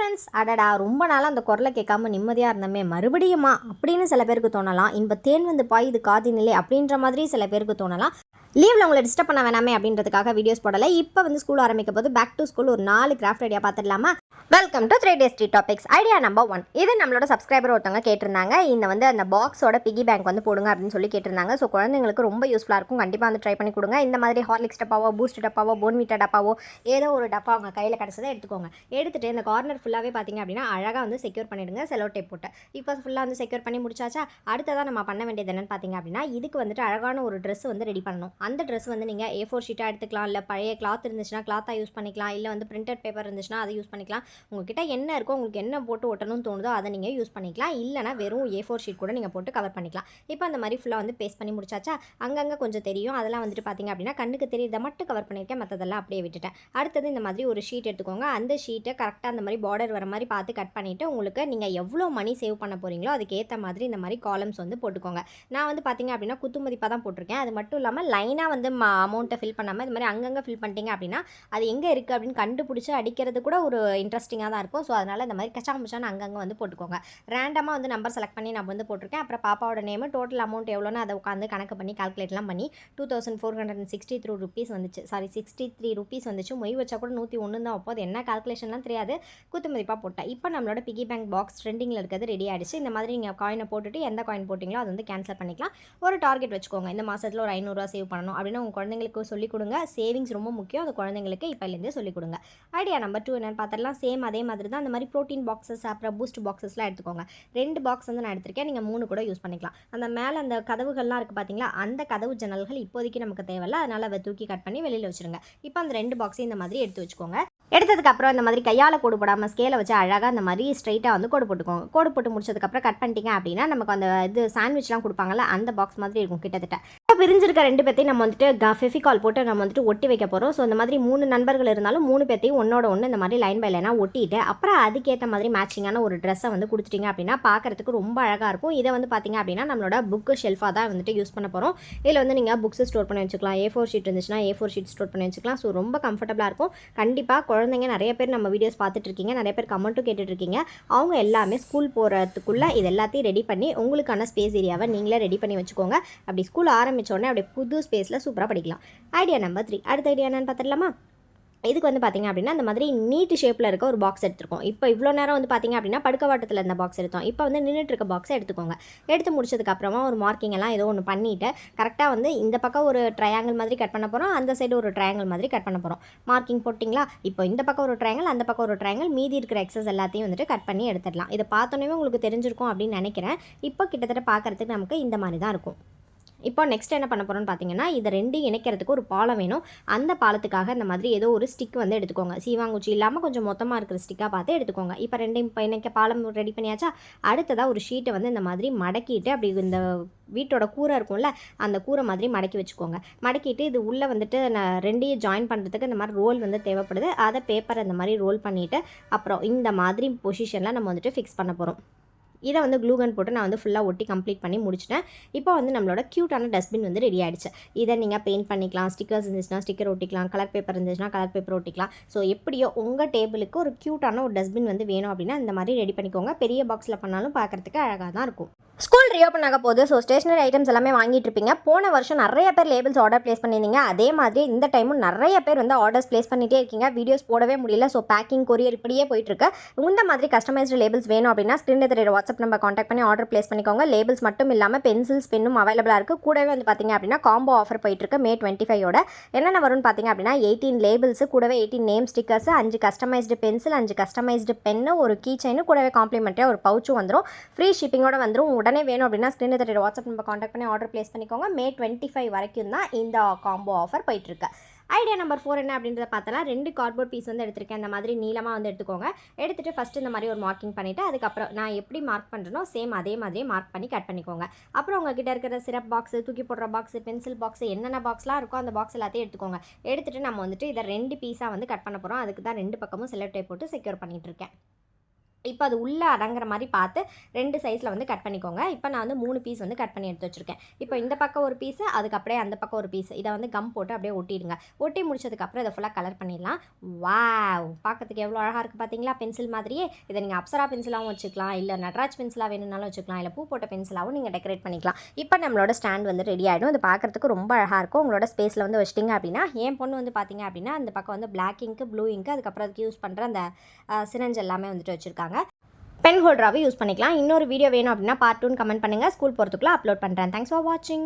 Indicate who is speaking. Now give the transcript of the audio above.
Speaker 1: Friends அடடா ரொம்ப நாளாக அந்த குரலை கேட்காம நிம்மதியாக இருந்தமே மறுபடியுமா? அப்படின்னு சில பேருக்கு தோணலாம். இன்ப தேன் வந்து பாய் பாயுது காதினிலே அப்படின்ற மாதிரி சில பேருக்கு தோணலாம். லீவில் உங்களை டிஸ்டர்ப் பண்ண வேணாமே அப்படின்றதுக்காக வீடியோஸ் போடலை. இப்போ வந்து ஸ்கூல் ஆரம்பிக்க போது பேக் டு ஸ்கூல் ஒரு நாலு கிராஃப்ட் ஐடியா பார்த்துடலாமா? Welcome to three days three topics idea number one இது நம்மளோட சப்ஸ்கிரைபர் ஒருத்தவங்க கேட்டிருந்தாங்க. இந்த வந்து அந்த பாக்ஸோட பிகி பேங்க் வந்து போடுங்க அப்படின்னு சொல்லி கேட்டிருந்தாங்க. ஸோ குழந்தைங்களுக்கு ரொம்ப யூஸ்ஃபுல்லாக இருக்கும். கண்டிப்பாக வந்து ட்ரை பண்ணி கொடுங்க. இந்த மாதிரி ஹார்லிக்ஸ் டப்பாவோ பூஸ்ட் டப்பாவோ போன்விட்டா டப்பாவோ ஏதோ ஒரு டப்பா அவங்க கையில் கிடச்சதை எடுத்துக்கோங்க. எடுத்துகிட்டு இந்த கார்னர் ஃபுல்லாகவே பார்த்தீங்க அப்படின்னா அழகாக வந்து செக்யூர் பண்ணிடுங்க. செலோ டேப் போட்டு. இப்போ ஃபுல்லாக வந்து செக்யூர் பண்ணி முடிச்சாச்சா? அடுத்ததாக நம்ம பண்ண வேண்டியது என்னென்னு பார்த்தீங்க அப்படின்னா இதுக்கு வந்துட்டு அழகான ஒரு ட்ரெஸ் வந்து ரெடி பண்ணணும். அந்த ட்ரெஸ் வந்து நீங்கள் ஏ ஃபோர் ஷீட்டாக எடுத்துக்கலாம். இல்லை பழைய கிளாத் இருந்துச்சுன்னா கிளாத்தாக யூஸ் பண்ணிக்கலாம். இல்லை வந்து பிரிண்டட் பேப்பர் இருந்துச்சுன்னா அதை யூஸ் பண்ணிக்கலாம். உங்ககிட்ட என்ன இருக்கோ உங்களுக்கு என்ன போட்டு ஒட்டணும்னு தோணுதோ அதை நீங்கள் யூஸ் பண்ணிக்கலாம். இல்லைனா வெறும் ஏ ஃபோர் ஷீட் கூட நீங்கள் போட்டு கவர் பண்ணிக்கலாம். இப்போ அந்த மாதிரி ஃபுல்லாக வந்து பேஸ்ட் பண்ணி முடிச்சாச்சா அங்கங்கே கொஞ்சம் தெரியும். அதெல்லாம் வந்துட்டு பார்த்தீங்க அப்படின்னா கண்ணுக்கு தெரியுறத மட்டும் கவர் பண்ணியிருக்கேன். மற்றதெல்லாம் அப்படியே விட்டுட்டேன். அடுத்தது இந்த மாதிரி ஒரு ஷீட் எடுத்துக்கோங்க. அந்த ஷீட்டை கரெக்டாக அந்த மாதிரி பார்டர் வர மாதிரி பார்த்து கட் பண்ணிவிட்டு உங்களுக்கு நீங்கள் எவ்வளோ மணி சேவ் பண்ண போகிறீங்களோ அதுக்கு ஏற்ற மாதிரி இந்த மாதிரி காலம்ஸ் வந்து போட்டுக்கோங்க. நான் வந்து பார்த்தீங்க அப்படின்னா குத்து மதிப்பாக தான் போட்டிருக்கேன். அது மட்டும் இல்லாமல் லைனாக வந்து அமௌண்ட்டை ஃபில் பண்ணாமல் இந்த மாதிரி அங்கங்கே ஃபில் பண்ணிட்டீங்க அப்படின்னா அது எங்கே இருக்குது அப்படின்னு கண்டுபிடிச்சி அடிக்கிறது கூட ஒரு இன்ட்ரெஸ்ட் இன்ட்ரெஸ்டிங்காக தான் இருக்கும். ஸோ அதனால் இந்த மாதிரி கச்சா கச்சாமுச்சான்னு அங்கங்கே வந்து போட்டுக்கோங்க. ரேண்டமாக வந்து நம்பர் செலக்ட் பண்ணி நான் வந்து போட்டிருக்கேன். அப்புறம் பாப்பாவோட நேம் டோட்டல் அமௌண்ட் எவ்வளோன்னு அதை உட்காந்து கணக்கு பண்ணி கால்குலேட்லாம் பண்ணி two thousand four hundred and sixty three rupees வந்துச்சு. சாரி சிக்ஸ்டி த்ரீ ருபீஸ் வந்துச்சு. மொய் வச்சா கூட நூற்றி ஒன்று தான் வைப்போம். அது என்ன கால்குலேஷன்லாம் தெரியாது. குத்து மதிப்பாக போட்டேன். இப்போ நம்மளோட பிகி பேங்க் பாக்ஸ் ட்ரெண்டிங்கில் இருக்கிறது ரெடி ஆகிடுச்சு இந்த மாதிரி நீங்கள் காயினை போட்டுட்டு எந்த காயின் போட்டிங்களோ அது வந்து கேன்சல் பண்ணிக்கலாம். ஒரு டார்கெட் வச்சுக்கோங்க. இந்த மாதத்தில் ஒரு ஐநூறுரூவா சேவ் பண்ணணும் அப்படின்னு உங்கள் குழந்தைங்களுக்கு சொல்லிக் கொடுங்க. சேவிங்ஸ் ரொம்ப முக்கியம். அது குழந்தைங்களுக்கு இப்போலேருந்தே சொல்லிக் கொடுங்க. ஐடியா நம்பர் டூ என்னென்னு சேவ் சேம் அதே மாதிரி தான் அந்த மாதிரி ப்ரோட்டீன் பாக்ஸஸ் அப்புறம் பூஸ்ட் பாக்ஸஸ்லாம் எடுத்துக்கோங்க. ரெண்டு பாக்ஸ் வந்து நான் எடுத்திருக்கேன். நீங்கள் மூணு கூட யூஸ் பண்ணிக்கலாம். அந்த மேலே அந்த கதவுகள்லாம் இருக்குது பார்த்தீங்களா அந்த கதவு ஜன்னல்கள் இப்போதைக்கு நமக்கு தேவையில்ல. அதனால் அதை தூக்கி கட் பண்ணி வெளியில் வச்சுருங்க. இப்போ அந்த ரெண்டு பாக்ஸையும் இந்த மாதிரி எடுத்து வச்சுக்கோங்க. எடுத்ததுக்கு அப்புறம் இந்த மாதிரி கையால் கோடு போடாமல் ஸ்கேலை வச்சு அழகாக அந்த மாதிரி ஸ்ட்ரைட்டாக வந்து கோடு போட்டுக்கோங்க. கோடு போட்டு முடிச்சதுக்கப்புறம் கட் பண்ணிட்டீங்க அப்படின்னா நமக்கு அந்த இது சாண்ட்விச்லாம் கொடுப்பாங்கல்ல அந்த பாக்ஸ் மாதிரி இருக்கும் கிட்டத்தட்ட. பிரிஞ்சிருக்க ரெண்டு பேர்த்தையும் நம்ம வந்துட்டு ஃபெஃபிகால் போட்டு நம்ம வந்துட்டு ஒட்டி வைக்க போகிறோம் ஸோ இந்த மாதிரி மூணு நண்பர்கள் இருந்தாலும் மூணு பேர்த்தையும் ஒன்னோட ஒன்று இந்த மாதிரி லைன் பை லைனாக ஒட்டிட்டு அப்புறம் அதுக்கேற்ற மாதிரி மேட்சிங்கான ஒரு ட்ரெஸ்ஸை வந்து கொடுத்துட்டிங்க அப்படின்னா பார்க்கறதுக்கு ரொம்ப அழகாக இருக்கும். இதை வந்து பார்த்தீங்க அப்படின்னா நம்மளோட புக்கு ஷெல்ஃபாக தான் வந்துட்டு யூஸ் பண்ண போகிறோம் இதில் வந்து நீங்கள் புக்ஸ் ஸ்டோர் பண்ணி வச்சுக்கலாம். ஏ ஃபோர் ஷீட் இருந்துச்சுன்னா ஏ ஃபோர் ஷீட் ஸ்டோர் பண்ணி வச்சுக்கலாம். ஸோ ரொம்ப கம்ஃபர்டபுளாக இருக்கும். கண்டிப்பாக குழந்தைங்க நிறைய பேர் நம்ம வீடியோஸ் பார்த்துட்டு இருக்கீங்க. நிறைய பேர் கமெண்ட்டும் கேட்டுட்டு இருக்கீங்க. அவங்க எல்லாமே ஸ்கூல் போகிறதுக்குள்ளே இது எல்லாத்தையும் ரெடி பண்ணி உங்களுக்கான ஸ்பேஸ் ஏரியாவை நீங்களே ரெடி பண்ணி வச்சுக்கோங்க. அப்படி ஸ்கூல் ஆரம்பிச்ச உடனே அப்படியே புது ஸ்பேஸில் சூப்பராக படிக்கலாம். ஐடியா நம்பர் த்ரீ அடுத்த ஐடியா என்னன்னு பார்த்துடலாமா? இதுக்கு வந்து பார்த்தீங்க அப்படின்னா அந்த மாதிரி நீட் ஷேப்பில் இருக்க ஒரு பாக்ஸ் எடுத்துருக்கோம். இப்போ இவ்வளோ நேரம் வந்து பார்த்தீங்க அப்படின்னா படுக்கவாட்டத்தில் இருந்த பாக்ஸ் எடுத்தோம். இப்போ வந்து நின்றுட்டு இருக்க பாக்ஸை எடுத்துக்கோங்க. எடுத்து முடிச்சதுக்கப்புறமா ஒரு மார்க்கிங் எல்லாம் ஏதோ ஒன்று பண்ணிவிட்டு கரெக்டாக வந்து இந்த பக்கம் ஒரு ட்ரையாங்கிள் மாதிரி கட் பண்ண போகிறோம் அந்த சைடு ஒரு ட்ரையாங்கிள் மாதிரி கட் பண்ண போகிறோம் மார்க்கிங் போட்டிங்களா? இப்போ இந்த பக்கம் ஒரு ட்ரையாங்கிள் அந்த பக்கம் ஒரு ட்ரையாங்கிள் மீதி இருக்கிற எக்ஸஸ் எல்லாத்தையும் வந்துட்டு கட் பண்ணி எடுத்துடலாம். இதை பார்த்தோன்னே உங்களுக்கு தெரிஞ்சிருக்கும் அப்படின்னு நினைக்கிறேன். இப்போ கிட்டத்தட்ட பார்க்குறதுக்கு நமக்கு இந்த மாதிரி தான் இருக்கும். இப்போ நெக்ஸ்ட் என்ன பண்ண போகிறோம்னு பார்த்தீங்கன்னா இதை ரெண்டையும் இணைக்கிறதுக்கு ஒரு பாலம் வேணும். அந்த பாலத்துக்காக இந்த மாதிரி ஏதோ ஒரு ஸ்டிக் வந்து எடுத்துக்கோங்க. சீவாங்குச்சி இல்லாமல் கொஞ்சம் மொத்தமாக இருக்கிற ஸ்டிக்காக பார்த்து எடுத்துக்கோங்க. இப்போ ரெண்டையும் இப்போ இணைக்க பாலம் ரெடி பண்ணியாச்சா? அடுத்ததாக ஒரு ஷீட்டை வந்து இந்த மாதிரி மடக்கிட்டு அப்படி இந்த வீட்டோட கூரை இருக்கும்ல அந்த கூரை மாதிரி மடக்கி வச்சுக்கோங்க. மடக்கிட்டு இது உள்ளே வந்துட்டு நான் ரெண்டையும் ஜாயின் பண்ணுறதுக்கு இந்த மாதிரி ரோல் வந்து தேவைப்படுது. அதை பேப்பரை இந்த மாதிரி ரோல் பண்ணிவிட்டு அப்புறம் இந்த மாதிரி பொசிஷனில் நம்ம வந்துட்டு ஃபிக்ஸ் பண்ண போகிறோம் இதை வந்து க்ளூகன் போட்டு நான் வந்து ஃபுல்லாக ஒட்டி கம்ப்ளீட் பண்ணி முடிச்சிட்டேன். இப்போ வந்து நம்மளோட க்யூட்டான டஸ்ட்பின் வந்து ரெடி ஆகிடுச்சு இதை நீங்கள் பெயிண்ட் பண்ணிக்கலாம் ஸ்டிக்கர்ஸ் இருந்துச்சுன்னா ஸ்டிக்கர் ஒட்டிக்கலாம் கலர் பேப்பர் இருந்துச்சுன்னா கலர் பேப்பர் ஒட்டிக்கலாம். ஸோ எப்படியோ உங்கள் டேபிளுக்கு ஒரு க்யூட்டான ஒரு டஸ்ட்பின் வந்து வேணும் அப்படின்னா இந்த மாதிரி ரெடி பண்ணிக்கோங்க. பெரிய பாக்ஸில் பண்ணாலும் பார்க்குறதுக்கு அழகாக தான் இருக்கும். ஸ்கூல் ரீஓப்பன் ஆக போது ஸோ ஸ்டேஷனரி ஐட்டம்ஸ் எல்லாமே வாங்கிட்டு இருப்பீங்க. போன வருஷம் நிறைய பேர் லேபிள்ஸ் ஆர்டர் ப்ளேஸ் பண்ணியிருந்தீங்க. அதே மாதிரி இந்த டைமும் நிறைய பேர் வந்து ஆர்டர்ஸ் ப்ளேஸ் பண்ணிட்டே இருக்கீங்க. வீடியோஸ் போடவே முடியல. ஸோ பேக்கிங் கொரியர் இப்படியே போயிட்டு இருக்கு இந்த மாதிரி கஸ்டமைஸ்டு லேபிள்ஸ் வேணும் அப்படின்னா ஸ்க்ரீன் தெரிய வாட்ஸ்அப் நம்பர் காண்டாக்ட் பண்ணி ஆர்டர் ப்ளேஸ் பண்ணிக்கோங்க. லேபிள்ஸ் மட்டும் இல்லாமல் பென்சில்ஸ் பென்னும் அவைலபிளாக இருக்குது கூடவே வந்து பார்த்தீங்க அப்படின்னா காம்போ ஆஃபர் போயிட்டு இருக்கு மே டுவெண்ட்டி ஃபைவோட என்னென்ன வரும்னு பார்த்தீங்க அப்படின்னா எயிட்டீன் லேபிள்ஸ் கூடவே எயிட்டீன் நேம் ஸ்டிக்கர்ஸ் அஞ்சு கஸ்டமைஸ்டு பென்சில் அஞ்சு கஸ்டமைஸ்டு பென்னு ஒரு கீ செயின் கூடவே காம்ப்ளிமெண்ட்டாக ஒரு பவுச்சும் வந்துடும் ஃப்ரீ ஷிப்பிங்கோட வந்துடும் உடனே உடனே வேணும் அப்படின்னா ஸ்க்ரீனில் தெரிய வாட்ஸ்அப் நம்பர் காண்டாக்ட் பண்ணி ஆர்டர் ப்ளேஸ் பண்ணிக்கோங்க. மே டுவெண்ட்டி ஃபைவ் வரைக்கும் தான் இந்த காம்போ ஆஃபர் போயிட்டுருக்கு. ஐடியா நம்பர் ஃபோர் என்ன அப்படின்றத பார்த்தலாம் ரெண்டு கார்ட்போர்ட் பீஸ் வந்து எடுத்திருக்கேன். இந்த மாதிரி நீளமாக வந்து எடுத்துக்கோங்க. எடுத்துகிட்டு ஃபஸ்ட்டு இந்த மாதிரி ஒரு மார்க்கிங் பண்ணிவிட்டு அதுக்கப்புறம் நான் எப்படி மார்க் பண்ணுறனோ சேம் அதே மாதிரியே மார்க் பண்ணி கட் பண்ணிக்கோங்க. அப்புறம் உங்ககிட்ட இருக்கிற சிரப் பாக்ஸ் தூக்கி போடுற பாக்ஸ் பென்சில் பாக்ஸ் என்னென்ன பாக்ஸ்லாம் இருக்கோ அந்த பாக்ஸ் எல்லாத்தையும் எடுத்துக்கோங்க. எடுத்துகிட்டு நம்ம வந்துட்டு இதை ரெண்டு பீஸாக வந்து கட் பண்ண போகிறோம் அதுக்கு தான் ரெண்டு பக்கமும் செலவு டேப் போட்டு செக்யூர் பண்ணிகிட்டு இருக்கேன். இப்போ அது உள்ளே அடங்குற மாதிரி பார்த்து ரெண்டு சைஸில் வந்து கட் பண்ணிக்கோங்க. இப்போ நான் வந்து மூணு பீஸ் வந்து கட் பண்ணி எடுத்து வச்சுருக்கேன். இப்போ இந்த பக்கம் ஒரு பீஸு அதுக்கு அப்படியே அந்த பக்கம் ஒரு பீஸ் இதை வந்து கம் போட்டு அப்படியே ஒட்டிடுங்க. ஒட்டி முடிச்சதுக்கப்புறம் இதை ஃபுல்லாக கலர் பண்ணிடலாம். வாவ் பார்க்கறதுக்கு எவ்வளோ அழகாக இருக்குது பார்த்தீங்களா? பென்சில் மாதிரியே. இதை நீங்கள் அப்சரா பென்சிலாகவும் வச்சுக்கலாம். இல்லை நட்ராஜ் பென்சிலாக வேணும்னாலும் வச்சுக்கலாம். இல்லை பூ போட்ட பென்சிலாகவும் நீங்கள் டெக்கரேட் பண்ணிக்கலாம். இப்போ நம்மளோட ஸ்டாண்ட் வந்து ரெடி ஆகிடும் இது பார்க்குறதுக்கு ரொம்ப அழகாக இருக்கும். உங்களோட ஸ்பேஸில் வந்து வச்சிட்டிங்க அப்படின்னா என் பொண்ணு வந்து பார்த்தீங்க அப்படின்னா அந்த பக்கம் வந்து பிளாக் இங்க்கு ப்ளூ இங்க்கு அதுக்கப்புறம் அதுக்கு யூஸ் பண்ணுற அந்த சினஞ்ச் எல்லாமே வந்துட்டு வச்சுருக்காங்க. பென் ஹோல்டராகவே யூஸ் பண்ணிக்கலாம். இன்னொரு வீடியோ வேணும் அப்படின்னா பார்ட் டூன்னு கமெண்ட் பண்ணுங்கள் ஸ்கூல் போகிறதுக்குள்ளே அப்லோட் பண்ணுறேன் தேங்க்ஸ் ஃபார் வாட்சிங்